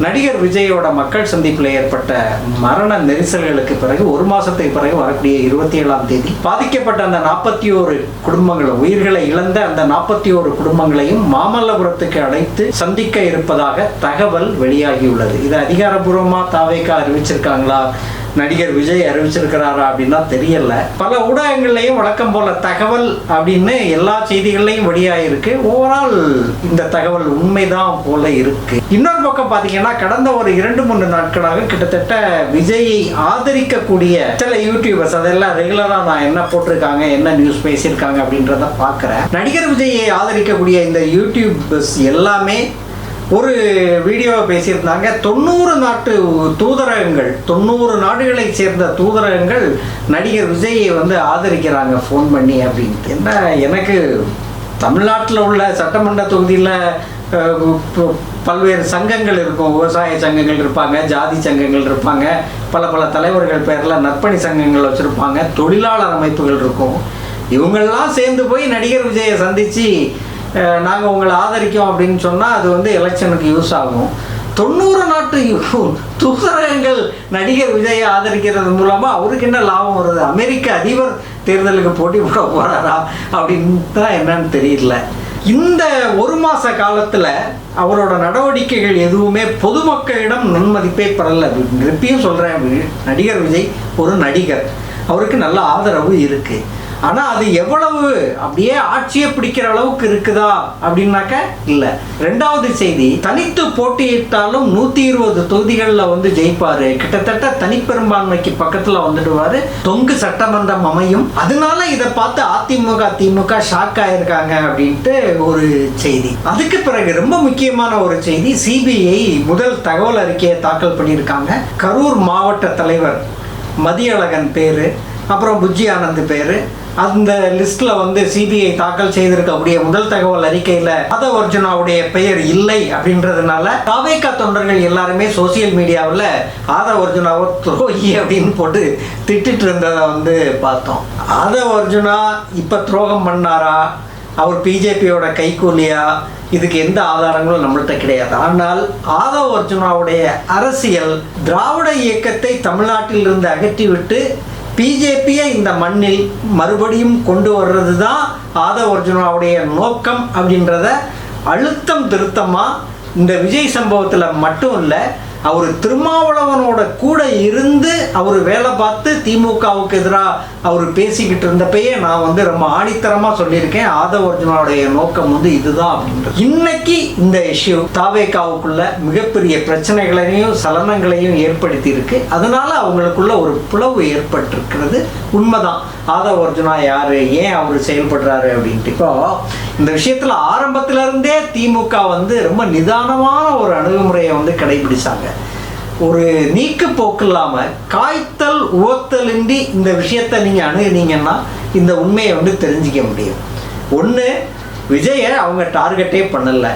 நடிகர் விஜயோட மக்கள் சந்திப்பில் ஏற்பட்ட மரண நெரிசல்களுக்கு பிறகு ஒரு மாசத்துக்கு பிறகு வரக்கூடிய இருபத்தி ஏழாம் தேதி பாதிக்கப்பட்ட அந்த நாற்பத்தி ஓரு குடும்பங்கள் உயிர்களை இழந்த அந்த நாற்பத்தி ஓரு குடும்பங்களையும் மாமல்லபுரத்துக்கு அழைத்து சந்திக்க இருப்பதாக தகவல் வெளியாகியுள்ளது. இது அதிகாரப்பூர்வமா தாவேக்கா அறிவிச்சிருக்காங்களா? நடிகர் விஜய் அறிவிச்சிருக்கிறாரா அப்படின்னா தெரியல. பல ஊடகங்கள்லையும் வழக்கம் போல தகவல் அப்படின்னு எல்லா செய்திகள்லையும் வெளியாயிருக்கு. ஓவரால் இந்த தகவல் உண்மைதான் போல இருக்கு. இன்னொரு பக்கம் பார்த்தீங்கன்னா கடந்த ஒரு இரண்டு மூன்று நாட்களாக கிட்டத்தட்ட விஜயை ஆதரிக்கக்கூடிய சில யூடியூபர்ஸ் அதெல்லாம் ரெகுலரா நான் என்ன போட்டிருக்காங்க என்ன நியூஸ் பேசியிருக்காங்க அப்படின்றத பார்க்குறேன். நடிகர் விஜயை ஆதரிக்கக்கூடிய இந்த யூடியூபர்ஸ் எல்லாமே ஒரு வீடியோவை பேசியிருந்தாங்க. தொண்ணூறு நாட்டு தூதரகங்கள் தொண்ணூறு நாடுகளைச் சேர்ந்த தூதரகங்கள் நடிகர் விஜயை வந்து ஆதரிக்கிறாங்க ஃபோன் பண்ணி அப்படின்ட்டு என்ன எனக்கு தமிழ்நாட்டில் உள்ள சட்டமன்ற தொகுதியில் பல்வேறு சங்கங்கள் இருக்கும். விவசாய சங்கங்கள் இருப்பாங்க ஜாதி சங்கங்கள் இருப்பாங்க பல பல தலைவர்கள் பேரில் நற்பணி சங்கங்கள் வச்சுருப்பாங்க தொழிலாளர் அமைப்புகள் இருக்கும். இவங்கெல்லாம் சேர்ந்து போய் நடிகர் விஜயை சந்தித்து நாங்கள் உங்களை ஆதரிக்கோம் அப்படின்னு சொன்னால் அது வந்து எலெக்ஷனுக்கு யூஸ் ஆகும். தொண்ணூறு நாட்டு யூ- தூதரகங்கள் நடிகர் விஜயை ஆதரிக்கிறது மூலமாக அவருக்கு என்ன லாபம் வருது? அமெரிக்க அதிபர் தேர்தலுக்கு போட்டி போட போகிறாரா அப்படின்னு தான் என்னன்னு தெரியல. இந்த ஒரு மாத காலத்தில் அவரோட நடவடிக்கைகள் எதுவுமே பொதுமக்களிடம் நன்மதிப்பே பெறல திருப்பியும் சொல்கிறேன் நடிகர் விஜய் ஒரு நடிகர். அவருக்கு நல்ல ஆதரவு இருக்குது ஆனால் அது எவ்வளவு அப்படியே ஆட்சியை பிடிக்கிற அளவுக்கு இருக்குதா அப்படின்னாக்க இல்லை. ரெண்டாவது செய்தி தனித்து போட்டியிட்டாலும் நூற்றி இருபது தொகுதிகளில் வந்து ஜெயிப்பாரு. கிட்டத்தட்ட தனிப்பெரும்பான்மைக்கு பக்கத்தில் வந்துடுவாரு. தொங்கு சட்டமன்றம் அமையும். அதனால இதை பார்த்து அதிமுக திமுக ஷாக் ஆயிருக்காங்க அப்படின்ட்டு ஒரு செய்தி. அதுக்கு பிறகு ரொம்ப முக்கியமான ஒரு செய்தி சிபிஐ முதல் தகவல் அறிக்கையை தாக்கல் பண்ணியிருக்காங்க. கரூர் மாவட்ட தலைவர் மதியழகன் பேர் அப்புறம் புஜ்ஜி ஆனந்த் பேர். அந்த லிஸ்ட்ல வந்து சிபிஐ தாக்கல் செய்திருக்கக்கூடிய முதல் தகவல் அறிக்கையில மாதவ அர்ஜுனாவுடைய பெயர் இல்லை அப்படின்றதுனால தாவேக்கா தொண்டர்கள் எல்லாருமே சோசியல் மீடியாவில் ஆதவ அர்ஜுனாவை துரோகி அப்படின்னு போட்டு திட்டிட்டு இருந்ததை வந்து பார்த்தோம். ஆதவ அர்ஜுனா இப்போ துரோகம் பண்ணாரா? அவர் பிஜேபியோட கைக்கூலியா இதுக்கு எந்த ஆதாரங்களும் நம்மள்ட்ட கிடையாது. ஆனால் ஆதவ அர்ஜுனாவுடைய அரசியல் திராவிட இயக்கத்தை தமிழ்நாட்டில் இருந்து அகற்றிவிட்டு பிஜேபியை இந்த மண்ணில் மறுபடியும் கொண்டு வர்றது தான் ஆதவ் அர்ஜுனாவுடைய நோக்கம் அப்படின்றத அழுத்தம் திருத்தமாக இந்த விஜய் சம்பவத்தில் மட்டும் இல்லை அவர் திருமாவளவனோட கூட இருந்து அவர் வேலை பார்த்து திமுகவுக்கு எதிராக அவர் பேசிக்கிட்டு இருந்தப்பயே நான் வந்து ரொம்ப ஆணித்தரமாக சொல்லியிருக்கேன். ஆதவ அர்ஜுனாவுடைய நோக்கம் வந்து இதுதான் அப்படின்றது இன்னைக்கு இந்த இஷ்யூ தாவேக்காவுக்குள்ள மிகப்பெரிய பிரச்சனைகளையும் சலனங்களையும் ஏற்படுத்தி இருக்கு அதனால அவங்களுக்குள்ள ஒரு பிளவு ஏற்பட்டிருக்கிறது. உண்மைதான். ஆதவ அர்ஜுனா யாரு? ஏன் அவர் செயல்படுறாரு அப்படின்ட்டு. இப்போ இந்த விஷயத்துல ஆரம்பத்துல இருந்தே திமுக வந்து ரொம்ப நிதானமான ஒரு அணுகுமுறையை வந்து கடைபிடிச்சாங்க. ஒரு நீக்கு போக்கு இல்லாம காய்த்தல் உவத்தலின்றி இந்த விஷயத்தை நீங்க அணுகுனீங்கன்னா இந்த உண்மையை வந்து தெரிஞ்சுக்க முடியும். ஒன்று விஜயை அவங்க டார்கெட்டே பண்ணல.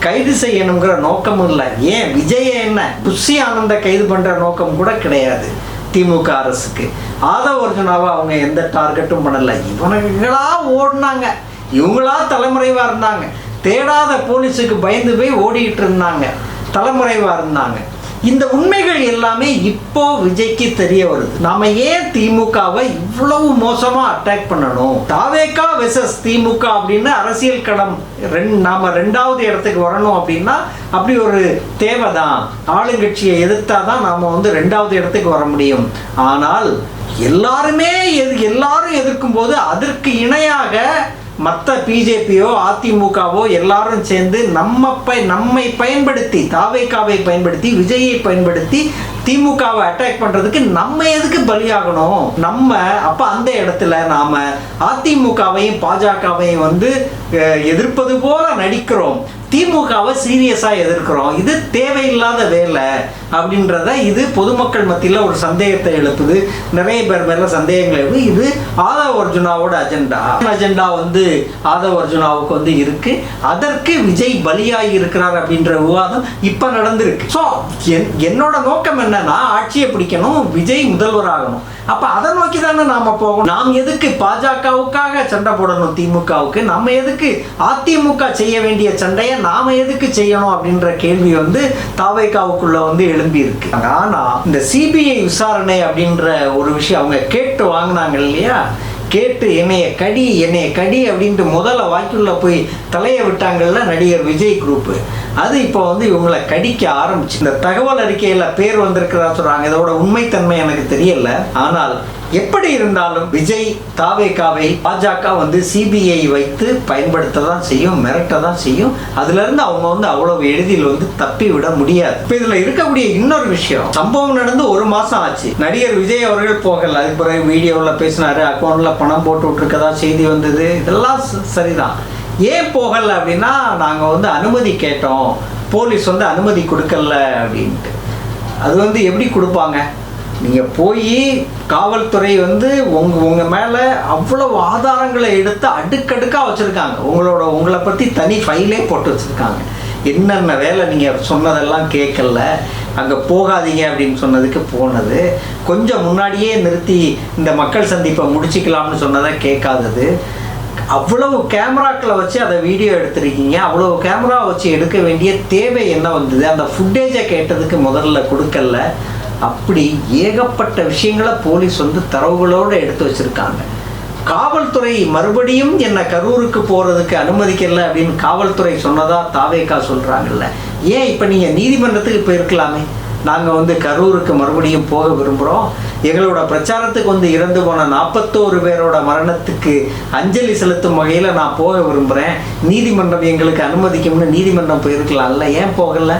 கைது செய்யணுங்கிற நோக்கமும் இல்லை. ஏன்? விஜய என்ன? புஷி ஆனந்த கைது பண்ற நோக்கம் கூட கிடையாது. திமுக அரசுக்கு. ஆதவ அர்ஜுனாவை அவங்க எந்த டார்கெட்டும் பண்ணல. இவனுங்களா ஓடினாங்க. இவங்களா தலைமுறைவா இருந்தாங்க. தேடாத போலீஸுக்கு பயந்து போய் ஓடிக்கிட்டு இருந்தாங்க. தலைமுறைவா இருந்தாங்க. இந்த உண்மைகள் எல்லாமே இப்போ விஜய்க்கு தெரிய வருது. நாம ஏன் திமுகவை இவ்வளவு மோசமா அட்டாக் பண்ணணும்? தாவேக்கா வெசஸ் திமுக அப்படின்னு அரசியல் களம் ரெண் நாம ரெண்டாவது இடத்துக்கு வரணும் அப்படின்னா அப்படி ஒரு தேவைதான். ஆளுங்கட்சியை எதிர்த்தாதான் நாம வந்து ரெண்டாவது இடத்துக்கு வர முடியும். ஆனால் எல்லாருமே எது எல்லாரும் எதிர்க்கும் போது அதற்கு இணையாக மற்ற பிஜேபியோ அதிமுகவோ எல்லாரும் சேர்ந்து நம்ம பய நம்மை பயன்படுத்தி தாவைக்காவை பயன்படுத்தி விஜயை பயன்படுத்தி திமுகவை அட்டாக் பண்ணுறதுக்கு நம்ம எதுக்கு பலியாகணும்? நம்ம அப்போ அந்த இடத்துல நாம் அதிமுகவையும் பாஜகவையும் வந்து எதிர்ப்பது போல நடிக்கிறோம். திமுகவை சீரியஸாக எதிர்க்கிறோம். இது தேவையில்லாத வேலை அப்படின்றத இது பொதுமக்கள் மத்தியில் ஒரு சந்தேகத்தை எழுப்புது. நிறைய பேர் மேல சந்தேகங்கள் எழுப்புது. இது ஆதவ அர்ஜுனாவோட அஜெண்டா. அஜெண்டா வந்து ஆதவ அர்ஜுனாவுக்கு வந்து இருக்கு. அதற்கு விஜய் பலியாகி இருக்கிறார் அப்படின்ற விவாதம் இப்போ நடந்திருக்கு. ஸோ என்னோட நோக்கம் என்னன்னா ஆட்சியை பிடிக்கணும். விஜய் முதல்வர் ஆகணும் அப்ப அதை நோக்கி தானே நாம போகணும். நாம் எதுக்கு பாஜகவுக்காக சண்டை போடணும் திமுகவுக்கு? நம்ம எதுக்கு அதிமுக செய்ய வேண்டிய சண்டையை நாம எதுக்கு செய்யணும் அப்படின்ற கேள்வி வந்து தாவைக்காவுக்குள்ள வந்து எழும்பி இருக்கு. ஆனா இந்த சிபிஐ விசாரணை அப்படின்ற ஒரு விஷயம் அவங்க கேட்டு வாங்கினாங்க இல்லையா? கேட்டு என்னைய கடி என்னைய கடி அப்படின்ட்டு முதல்ல வாய்க்குள்ள போய் தலையை விட்டாங்கல்ல நடிகர் விஜய் குரூப்பு அது இப்போ வந்து இவங்களை கடிக்க ஆரம்பிச்சு இந்த தகவல் அறிக்கையில் பேர் வந்திருக்கிறதா சொல்றாங்க. இதோட உண்மைத்தன்மை எனக்கு தெரியல. ஆனால் எப்படி இருந்தாலும் விஜய் தாவேகாவை பாஜக வந்து சிபிஐ வைத்து பயன்படுத்த தான் செய்யும் மிரட்ட தான் செய்யும். அதுல இருந்து அவங்க வந்து அவ்வளவு எளிதில் வந்து தப்பி விட முடியாது. இப்போ இதுல இருக்கக்கூடிய இன்னொரு விஷயம் சம்பவம் நடந்து ஒரு மாசம் ஆச்சு. நடிகர் விஜய் அவர்கள் போகல. அதுக்கு பிறகு வீடியோவில் பேசினாரு அக்கௌண்ட்ல பணம் போட்டு விட்டுருக்கதா செய்தி வந்தது. இதெல்லாம் ச- சரிதான். ஏன் போகலை அப்படின்னா நாங்கள் வந்து அனுமதி கேட்டோம். போலீஸ் வந்து அனுமதி கொடுக்கல அப்படின்ட்டு. அது வந்து எப்படி கொடுப்பாங்க? நீங்கள் போய் காவல்துறை வந்து உங்க உங்கள் மேலே அவ்வளவு ஆதாரங்களை எடுத்து அடுக்கடுக்காக வச்சுருக்காங்க. உங்களோட உங்களை பற்றி தனி ஃபைலே போட்டு வச்சுருக்காங்க. என்னென்ன வேலை நீங்கள் சொன்னதெல்லாம் கேட்கல. அங்கே போகாதீங்க அப்படின்னு சொன்னதுக்கு போனது. கொஞ்சம் முன்னாடியே நிறுத்தி இந்த மக்கள் சந்திப்பை முடிச்சுக்கலாம்னு சொன்னதை கேட்காதது. அவ்வளவு கேமராக்களை வச்சு அதை வீடியோ எடுத்திருக்கீங்க. அவ்வளவு கேமரா வச்சு எடுக்க வேண்டிய தேவை என்ன வந்தது? அந்த ஃபுட்டேஜை கேட்டதுக்கு முதல்ல கொடுக்கல. அப்படி ஏகப்பட்ட விஷயங்களை போலீஸ் வந்து தரவுகளோடு எடுத்து வச்சிருக்காங்க. காவல்துறை மறுபடியும் என்னை கரூருக்கு போகிறதுக்கு அனுமதிக்கல அப்படின்னு காவல்துறை சொன்னதாக தாவேக்கா சொல்கிறாங்கல்ல ஏன் இப்போ நீங்கள் நீதிமன்றத்துக்கு போயிருக்கலாமே? நாங்கள் வந்து கரூருக்கு மறுபடியும் போக விரும்புகிறோம் எங்களோட பிரச்சாரத்துக்கு வந்து இறந்து போன நாற்பத்தோரு பேரோட மரணத்துக்கு அஞ்சலி செலுத்தும் வகையில் நான் போக விரும்புகிறேன் நீதிமன்றம் எங்களுக்கு அனுமதிக்கும்னு நீதிமன்றம் போயிருக்கலாம்ல ஏன் போகலை?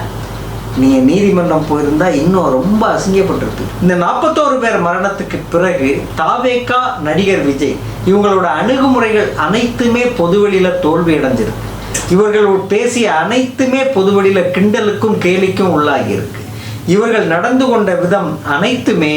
நீங்கள் நீதிமன்றம் போயிருந்தா இன்னும் ரொம்ப அசிங்கப்பட்டிருக்கு இந்த நாற்பத்தோரு பேர் மரணத்துக்கு பிறகு தாவேக்கா நடிகர் விஜய் இவங்களோட அணுகுமுறைகள் அனைத்துமே பொதுவெளியில் தோல்வி அடைஞ்சிருக்கு. இவர்கள் பேசிய அனைத்துமே பொதுவெளியில் கிண்டலுக்கும் கேலிக்கும் உள்ளாகியிருக்கு இவர்கள் நடந்து கொண்ட விதம் அனைத்துமே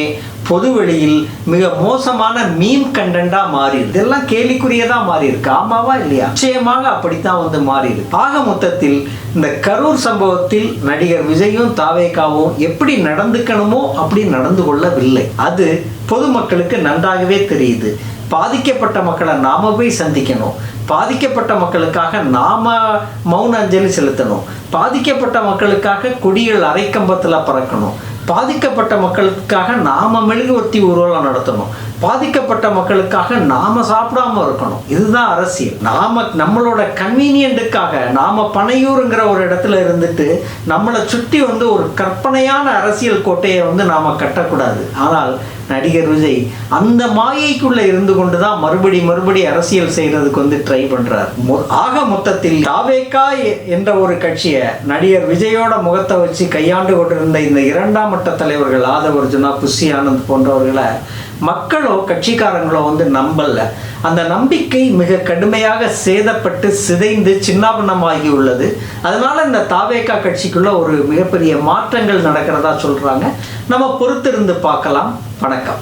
பொதுவெளியில் மிக மோசமான மீம் கண்டென்ட்டா மாறி இதெல்லாம் கேலிக்குரியதா மாறி இருக்கு ஆமாவா இல்லையா? நிச்சயமாக அப்படித்தான் வந்து மாறி இருக்கு ஆக மொத்தத்தில் இந்த கரூர் சம்பவத்தில் நடிகர் விஜயும் தாவேகாவும் எப்படி நடந்துக்கணுமோ அப்படி நடந்து கொள்ளவில்லை. அது பொதுமக்களுக்கு நன்றாகவே தெரியுது. பாதிக்கப்பட்ட மக்களை நாம போய் சந்திக்கணும். பாதிக்கப்பட்ட மக்களுக்காக நாம மௌன அஞ்சலி செலுத்தணும். பாதிக்கப்பட்ட மக்களுக்காக கொடிகள் அரைக்கம்பத்தில் பறக்கணும். பாதிக்கப்பட்ட மக்களுக்காக நாம மெழுகுவர்த்தி ஊர்வலம் நடத்தணும். பாதிக்கப்பட்ட மக்களுக்காக நாம சாப்பிடாம இருக்கணும். இதுதான் அரசியல். நாம நம்மளோட கன்வீனியண்ட்டுக்காக நாம பனையூருங்கிற ஒரு இடத்துல இருந்துட்டு நம்மளை சுற்றி வந்து ஒரு கற்பனையான அரசியல் கோட்டையை வந்து நாம கட்டக்கூடாது. ஆனால் நடிகர் விஜய் அந்த மாயைக்குள்ள இருந்து கொண்டு தான் மறுபடி மறுபடி அரசியல் செய்யறதுக்கு வந்து ட்ரை பண்றார். மொ- ஆக மொத்தத்தில் தாவேக்கா என்ற ஒரு கட்சியை நடிகர் விஜயோட முகத்தை வச்சு கையாண்டு கொண்டிருந்த இந்த இரண்டாம் மட்ட தலைவர்கள் ஆதவ அர்ஜுனா புஷி ஆனந்த் போன்றவர்களை மக்களோ கட்சிக்காரங்களோ வந்து நம்பல. அந்த நம்பிக்கை மிக கடுமையாக சேதப்பட்டு சிதைந்து சின்னாபின்னமாகி உள்ளது அதனால இந்த தாவேக்கா கட்சிக்குள்ள ஒரு மிகப்பெரிய மாற்றங்கள் நடக்கிறதா சொல்றாங்க. நம்ம பொறுத்திருந்து பார்க்கலாம். வணக்கம்.